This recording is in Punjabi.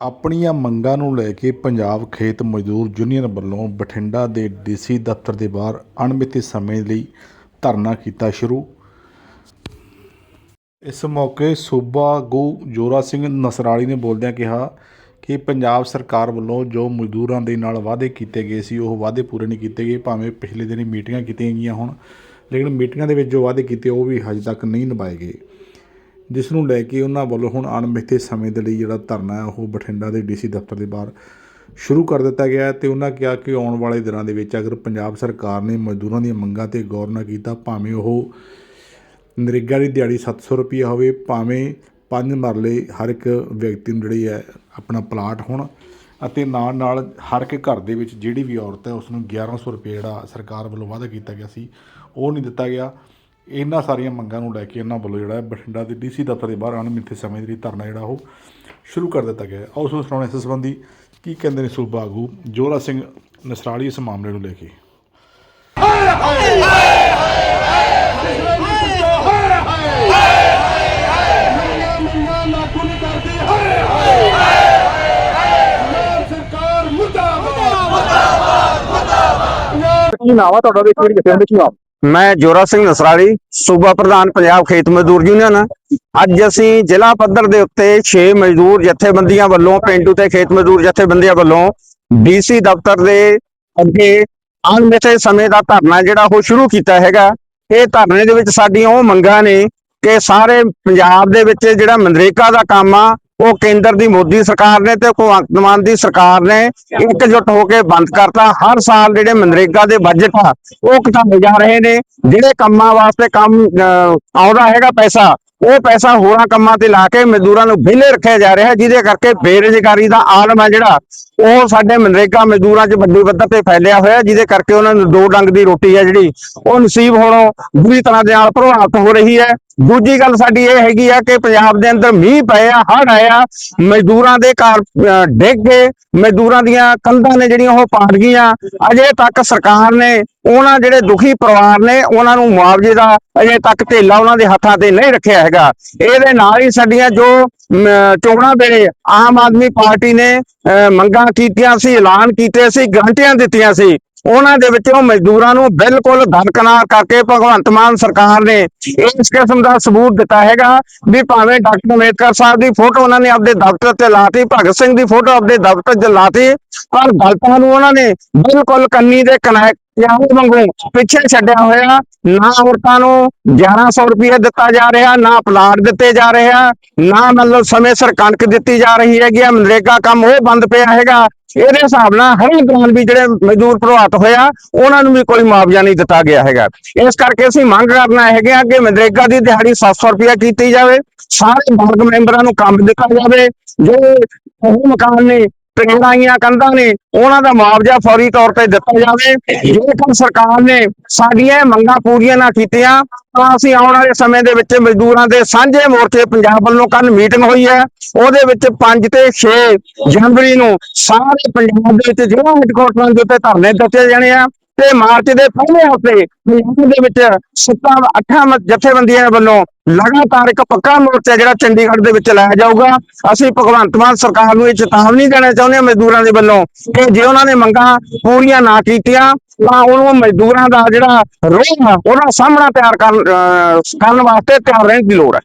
ਆਪਣੀਆਂ ਮੰਗਾਂ ਨੂੰ ਲੈ ਕੇ ਪੰਜਾਬ ਖੇਤ ਮਜ਼ਦੂਰ ਯੂਨੀਅਨ ਵੱਲੋਂ ਬਠਿੰਡਾ ਦੇ ਡੀਸੀ ਦਫ਼ਤਰ ਦੇ ਬਾਹਰ ਅਣਮਿੱਥੇ ਸਮੇਂ ਲਈ ਧਰਨਾ ਕੀਤਾ ਸ਼ੁਰੂ। ਇਸ ਮੌਕੇ ਸੂਬਾ ਆਗੂ ਜੋਰਾ ਸਿੰਘ ਨਸਰਾਲੀ ਨੇ ਬੋਲਦਿਆਂ ਕਿਹਾ ਕਿ ਪੰਜਾਬ ਸਰਕਾਰ ਵੱਲੋਂ ਜੋ ਮਜ਼ਦੂਰਾਂ ਦੇ ਨਾਲ ਵਾਅਦੇ ਕੀਤੇ ਗਏ ਸੀ, ਉਹ ਵਾਅਦੇ ਪੂਰੇ ਨਹੀਂ ਕੀਤੇ ਗਏ, ਭਾਵੇਂ ਪਿਛਲੇ ਦਿਨੀ ਮੀਟਿੰਗਾਂ ਕੀਤੀਆਂ ਗਈਆਂ ਹੋਣ, ਲੇਕਿਨ ਮੀਟਿੰਗਾਂ ਦੇ ਵਿੱਚ ਜੋ ਵਾਅਦੇ ਕੀਤੇ, ਉਹ ਵੀ ਹਜੇ ਤੱਕ ਨਹੀਂ ਨਿਭਾਏ ਗਏ। ਜਿਸ ਨੂੰ ਲੈ ਕੇ ਉਹਨਾਂ ਵੱਲੋਂ ਹੁਣ ਅਣਮਿੱਥੇ ਸਮੇਂ ਦੇ ਲਈ ਜਿਹੜਾ ਧਰਨਾ ਹੈ, ਉਹ ਬਠਿੰਡਾ ਦੇ ਡੀਸੀ ਦਫ਼ਤਰ ਦੇ ਬਾਹਰ ਸ਼ੁਰੂ ਕਰ ਦਿੱਤਾ ਗਿਆ ਹੈ ਤੇ ਉਹਨਾਂ ਕਿਹਾ ਕਿ ਆਉਣ ਵਾਲੇ ਦਿਨਾਂ ਦੇ ਵਿੱਚ ਅਗਰ ਪੰਜਾਬ ਸਰਕਾਰ ਨੇ ਮਜ਼ਦੂਰਾਂ ਦੀਆਂ ਮੰਗਾਂ ਤੇ ਗੌਰ ਨਾ ਕੀਤਾ, ਭਾਵੇਂ ਉਹ ਨਰੇਗਾ ਦੀ ਦਿਹਾੜੀ 700 ਰੁਪਏ ਹੋਵੇ, ਭਾਵੇਂ ਪੰਜ ਮਰਲੇ ਹਰ ਇੱਕ ਵਿਅਕਤੀ ਨੂੰ ਜਿਹੜੀ ਹੈ ਆਪਣਾ ਪਲਾਟ ਹੋਣ ਅਤੇ ਨਾਲ ਨਾਲ ਹਰ ਇੱਕ ਘਰ ਦੇ ਵਿੱਚ ਜਿਹੜੀ ਵੀ ਔਰਤ ਹੈ ਉਸ ਨੂੰ 1100 ਰੁਪਏ ਜਿਹੜਾ ਸਰਕਾਰ ਵੱਲੋਂ ਵਾਅਦਾ ਕੀਤਾ ਗਿਆ ਸੀ, ਉਹ ਨਹੀਂ ਦਿੱਤਾ ਗਿਆ। ਇਹਨਾਂ ਸਾਰੀਆਂ ਮੰਗਾਂ ਨੂੰ ਲੈ ਕੇ ਇਹਨਾਂ ਵੱਲੋਂ ਜਿਹੜਾ ਬਠਿੰਡਾ ਦੇ ਡੀਸੀ ਦਫ਼ਤਰ ਦੇ ਬਾਹਰ ਅਣਮਿੱਥੇ ਸਮੇਂ ਦੇ ਲਈ ਧਰਨਾ ਜਿਹੜਾ ਉਹ ਸ਼ੁਰੂ ਕਰ ਦਿੱਤਾ ਗਿਆ ਹੈ। ਆਓ ਉਸ ਸੁਣਾਉਣੇ ਇਸ ਸੰਬੰਧੀ ਕੀ ਕਹਿੰਦੇ ਨੇ ਸੂਬਾ ਆਗੂ ਜੋਰਾ ਸਿੰਘ ਨਸਰਾਲੀ ਇਸ ਮਾਮਲੇ ਨੂੰ ਲੈ ਕੇ। ਕੀ ਨਾਮ ਆ ਤੁਹਾਡਾ ਤੇ ਕਿਹੜੀ ਕਿਤੇ ਦੇ ਕੀ ਨਾਮ? ਮੈਂ ਜੋਰਾ ਸਿੰਘ ਨਸਰਾਲੀ, ਸੂਬਾ ਪ੍ਰਧਾਨ ਪੰਜਾਬ ਖੇਤ ਮਜ਼ਦੂਰ ਯੂਨੀਅਨ। ਅੱਜ ਅਸੀਂ ਜ਼ਿਲ੍ਹਾ ਪੱਧਰ ਦੇ ਉੱਤੇ 6 ਮਜ਼ਦੂਰ ਜਥੇਬੰਦੀਆਂ ਵੱਲੋਂ, ਪਿੰਡੂ ਤੇ ਖੇਤ ਮਜ਼ਦੂਰ ਜਥੇਬੰਦੀਆਂ ਵੱਲੋਂ ਡੀਸੀ ਦਫ਼ਤਰ ਦੇ ਅੱਗੇ ਅਣਮਿੱਥੇ ਸਮੇਂ ਦਾ ਧਰਨਾ ਜਿਹੜਾ ਉਹ ਸ਼ੁਰੂ ਕੀਤਾ ਹੈਗਾ। ਇਹ ਧਰਨੇ ਦੇ ਵਿੱਚ ਸਾਡੀਆਂ ਉਹ ਮੰਗਾਂ ਨੇ ਕਿ ਸਾਰੇ ਪੰਜਾਬ ਦੇ ਵਿੱਚ ਜਿਹੜਾ ਮਨਰੇਗਾ ਦਾ ਕੰਮ ਆ ਉਹ ਕੇਂਦਰ ਦੀ ਮੋਦੀ ਸਰਕਾਰ ਨੇ ਤੇ ਭਗਵੰਤ ਮਾਨ ਦੀ ਸਰਕਾਰ ਨੇ ਇਕਜੁੱਟ ਹੋ ਕੇ ਬੰਦ ਕਰਤਾ। ਹਰ ਸਾਲ ਜਿਹੜੇ ਮਨਰੇਗਾ ਦੇ ਬਜਟ ਆ ਉਹ ਘਟਾਏ ਜਾ ਰਹੇ ਨੇ। ਜਿਹੜੇ ਕੰਮਾਂ ਵਾਸਤੇ ਕੰਮ ਅਹ, ਆਉਂਦਾ ਹੈਗਾ ਪੈਸਾ ਉਹ ਪੈਸਾ ਹੋਰਾਂ ਕੰਮਾਂ ਤੇ ਲਾ ਕੇ ਮਜ਼ਦੂਰਾਂ ਨੂੰ ਵਿਹਲੇ ਰੱਖਿਆ ਜਾ ਰਿਹਾ ਜਿਹਦੇ ਕਰਕੇ ਬੇਰੁਜ਼ਗਾਰੀ ਦਾ ਆਲਮ ਹੈ ਜਿਹੜਾ ਉਹ ਸਾਡੇ ਮਨਰੇਗਾ ਮਜ਼ਦੂਰਾਂ 'ਚ ਵੱਡੀ ਪੱਧਰ ਤੇ ਫੈਲਿਆ ਹੋਇਆ ਜਿਹਦੇ ਕਰਕੇ ਉਹਨਾਂ ਨੂੰ ਦੋ ਡੰਗ ਦੀ ਰੋਟੀ ਹੈ ਜਿਹੜੀ ਉਹ ਨਸੀਬ ਹੋਣੋਂ ਬੁਰੀ ਤਰ੍ਹਾਂ ਦੇ ਨਾਲ ਪ੍ਰਭਾਵਿਤ ਹੋ ਰਹੀ ਹੈ। ਦੂਜੀ ਗੱਲ ਸਾਡੀ ਇਹ ਹੈਗੀ ਆ ਕਿ ਪੰਜਾਬ ਦੇ ਅੰਦਰ ਮੀਂਹ ਪਏ ਆ ਹੜ੍ਹ ਆਇਆ ਮਜ਼ਦੂਰਾਂ ਦੇ ਘਰ ਡਿੱਗ ਗਏ ਮਜ਼ਦੂਰਾਂ ਦੀਆਂ ਕੰਧਾਂ ਨੇ ਜਿਹੜੀਆਂ ਉਹ ਪਾਟ ਗਈਆਂ। ਅਜੇ ਤੱਕ ਸਰਕਾਰ ਨੇ ਉਹਨਾਂ ਜਿਹੜੇ ਦੁਖੀ ਪਰਿਵਾਰ ਨੇ ਉਹਨਾਂ ਨੂੰ ਮੁਆਵਜ਼ੇ ਦਾ ਅਜੇ ਤੱਕ ਢੇਲਾ ਉਹਨਾਂ ਦੇ ਹੱਥਾਂ ਤੇ ਨਹੀਂ ਰੱਖਿਆ ਹੈਗਾ। ਇਹਦੇ ਨਾਲ ਹੀ ਸਾਡੀਆਂ ਜੋ ਮ, ਚੋਣਾਂ ਵੇਲੇ ਆਮ ਆਦਮੀ ਪਾਰਟੀ ਨੇ ਅਹ, ਮੰਗਾਂ ਕੀਤੀਆਂ ਸੀ ਐਲਾਨ ਕੀਤੇ ਸੀ ਗਰੰਟੀਆਂ ਦਿੱਤੀਆਂ ਸੀ। ਉਹਨਾਂ ਦੇ ਵਿੱਚੋਂ ਮਜ਼ਦੂਰਾਂ ਨੂੰ ਬਿਲਕੁਲ ਦਰਕਨਾਰ ਕਰਕੇ ਭਗਵੰਤ ਮਾਨ ਸਰਕਾਰ ਨੇ ਇਸ ਕਿਸਮ ਦਾ ਸਬੂਤ ਦਿੱਤਾ ਹੈਗਾ ਵੀ ਭਾਵੇਂ ਡਾਕਟਰ ਅੰਬੇਦਕਰ ਸਾਹਿਬ ਦੀ ਫੋਟੋ ਉਹਨਾਂ ਨੇ ਆਪਦੇ ਦਫ਼ਤਰ ਤੇ ਲਾਤੀ, ਭਗਤ ਸਿੰਘ ਦੀ ਫੋਟੋ ਆਪਦੇ ਦਫ਼ਤਰ 'ਚ ਲਾਤੀ, ਪਰ ਦਲਤਾਂ ਨੂੰ ਉਹਨਾਂ ਨੇ ਬਿਲਕੁਲ ਕੰਨੀ ਦੇ ਕਨਾਇ ਯਾਹੂ ਵਾਂਗੂ ਪਿੱਛੇ ਛੱਡਿਆ ਹੋਇਆ, ਨਾ ਔਰਤਾਂ ਨੂੰ 1100 ਰੁਪਏ ਦਿੱਤਾ ਜਾ ਰਿਹਾ, ਨਾ ਪਲਾਟ ਦਿੱਤੇ ਜਾ ਰਿਹਾ ਨਾ ਮਤਲਬ ਸਮੇਂ ਸਿਰ ਕਣਕ ਦਿੱਤੀ ਜਾ ਰਹੀ ਹੈਗੀ ਆ, ਮਨਰੇਗਾ ਕੰਮ ਉਹ ਬੰਦ ਪਿਆ ਹੈਗਾ। ਇਹਦੇ ਹਿਸਾਬ ਨਾਲ ਹਰ ਦੌਰਾਨ ਵੀ ਜਿਹੜੇ ਮਜ਼ਦੂਰ ਪ੍ਰਭਾਵਿਤ ਹੋਇਆ, ਉਹਨਾਂ ਨੂੰ ਵੀ ਕੋਈ ਮੁਆਵਜ਼ਾ ਨਹੀਂ ਦਿੱਤਾ ਗਿਆ ਹੈਗਾ। ਇਸ ਕਰਕੇ ਅਸੀਂ ਮੰਗ ਕਰਨਾ ਹੈਗੇ ਆ ਕਿ ਮਨਰੇਗਾ ਦੀ ਦਿਹਾੜੀ 700 ਰੁਪਏ ਕੀਤੀ ਜਾਵੇ, ਸਾਰੇ ਵਰਗ ਮੈਂਬਰਾਂ ਨੂੰ ਕੰਮ ਦਿੱਤਾ ਜਾਵੇ, ਜੋ ਉਹ ਮਕਾਨ ਨੇ ਟ੍ਰੇਨਾਂ ਕੰਧਾਂ ਨੇ ਉਹਨਾਂ ਦਾ ਮੁਆਵਜ਼ਾ ਫੌਰੀ ਤੌਰ ਤੇ ਦਿੱਤਾ ਜਾਵੇ। ਜੇਕਰ ਸਰਕਾਰ ਨੇ ਸਾਡੀਆਂ ਮੰਗਾਂ ਪੂਰੀਆਂ ਨਾ ਕੀਤੀਆਂ, ਤਾਂ ਅਸੀਂ ਆਉਣ ਵਾਲੇ ਸਮੇਂ ਦੇ ਵਿੱਚ ਮਜ਼ਦੂਰਾਂ ਦੇ ਸਾਂਝੇ ਮੋਰਚੇ ਪੰਜਾਬ ਵੱਲੋਂ ਕੱਲ ਮੀਟਿੰਗ ਹੋਈ ਹੈ। ਉਹਦੇ ਵਿੱਚ 5 ਤੇ 6 ਜਨਵਰੀ ਨੂੰ ਸਾਰੇ ਪੰਜਾਬ ਦੇ ਵਿੱਚ ਜਿਹੜਾ ਹੈਡਕੁਆਟਰਾਂ ਦੇ ਉੱਤੇ ਧਰਨੇ ਦਿੱਤੇ ਜਾਣੇ ਆ। ਤੇ ਮਾਰਚ ਦੇ ਪਹਿਲੇ ਹਫ਼ਤੇ ਪੰਜਾਬ ਦੇ ਵਿੱਚ ਸੱਤਾਂ, ਅੱਠਾਂ ਜਥੇਬੰਦੀਆਂ ਵੱਲੋਂ ਲਗਾਤਾਰ ਇੱਕ ਪੱਕਾ ਮੋਰਚਾ ਜਿਹੜਾ ਚੰਡੀਗੜ੍ਹ ਦੇ ਵਿੱਚ ਲਾਇਆ ਜਾਊਗਾ। ਅਸੀਂ ਭਗਵੰਤ ਮਾਨ ਸਰਕਾਰ ਨੂੰ ਇਹ ਚੇਤਾਵਨੀ ਦੇਣਾ ਚਾਹੁੰਦੇ ਹਾਂ ਮਜ਼ਦੂਰਾਂ ਦੇ ਵੱਲੋਂ ਕਿ ਜੇ ਉਹਨਾਂ ਨੇ ਮੰਗਾਂ ਪੂਰੀਆਂ ਨਾ ਕੀਤੀਆਂ, ਤਾਂ ਉਹਨੂੰ ਮਜ਼ਦੂਰਾਂ ਦਾ ਜਿਹੜਾ ਰੋਹ ਆ, ਉਹਦਾ ਸਾਹਮਣਾ ਤਿਆਰ ਕਰਨ ਵਾਸਤੇ ਤਿਆਰ ਰਹਿਣ ਦੀ ਲੋੜ ਹੈ।